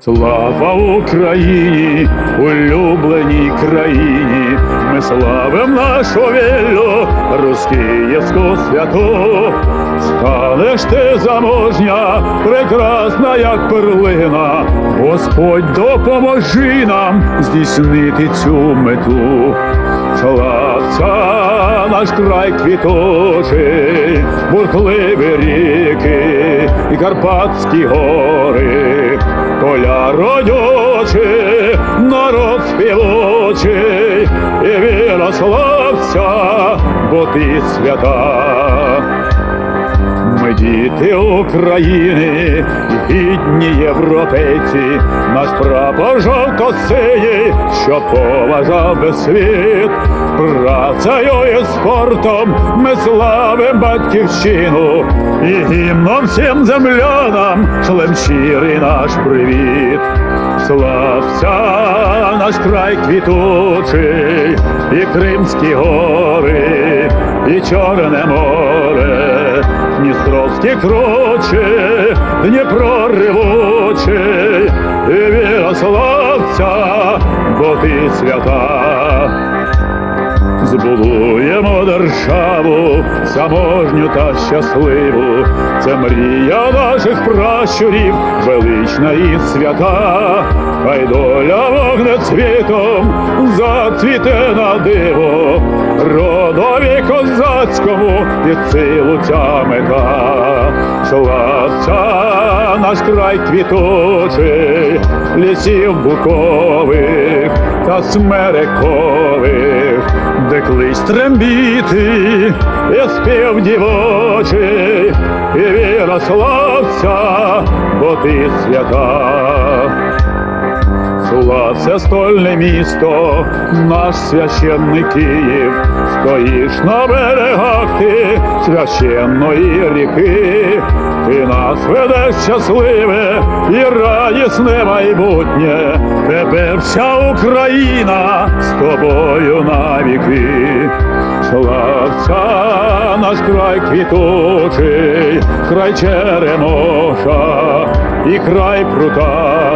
Слава Україні, улюбленій країні, ми славим нашу віллю, Рускієвську святу. Станеш ти заможня, прекрасна, як перлина, Господь допоможи нам здійснити цю мету. Славця наш край квіточий, бурхливі ріки і Карпатські гори, віра славця, бо ти свята. Ми діти України, гідні європейці, наш прапор жовто-синій, що поважав би світ, працею і спортом ми славим батьківщину, і гімном всім землянам шлем щирий наш привіт. Слався наш край квітучий, і Кримські гори, і Чорне море, Дністровські кручі, Дніпро ревучий, і славця, бо ти свята. Збудуємо державу заможню та щасливу. Це мрія наших пращурів, велична і свята. Хай доля вогне цвітом зацвіте на диво, родові козацькому під силу ця мета. Славця наш край квіточий, лісів букових та смерекових, клич трембіти, і спів дівочий, і віра бо ти свята. Слався стольне місто, наш священний Київ, стоїш на берегах ти священної ріки, ти нас ведеш щасливе і радісне майбутнє, тепер вся Україна з тобою навіки. Славця наш край квітучий, край черемоша і край прута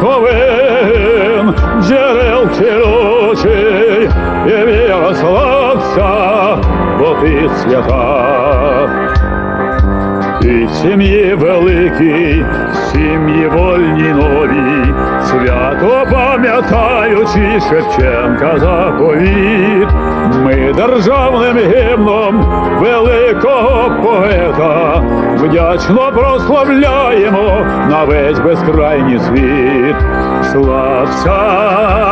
край верховин, джерел цілючий, і віра славця, бо ти свята. І сім'ї великі, сім'ї вольні нові, свято пам'ятаючи Шевченка заповіт, ми державним гімном великого поета вдячно прославляємо на весь безкрайній світ. Слався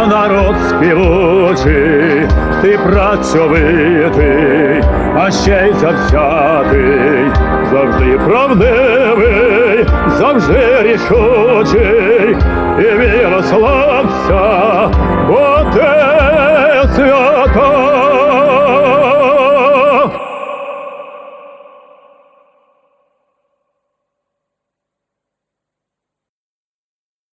народ співучий, ти працьовитий, а ще й завзятий, завжди правдивий, завжди рішучий, і віра слався, бо ти святий.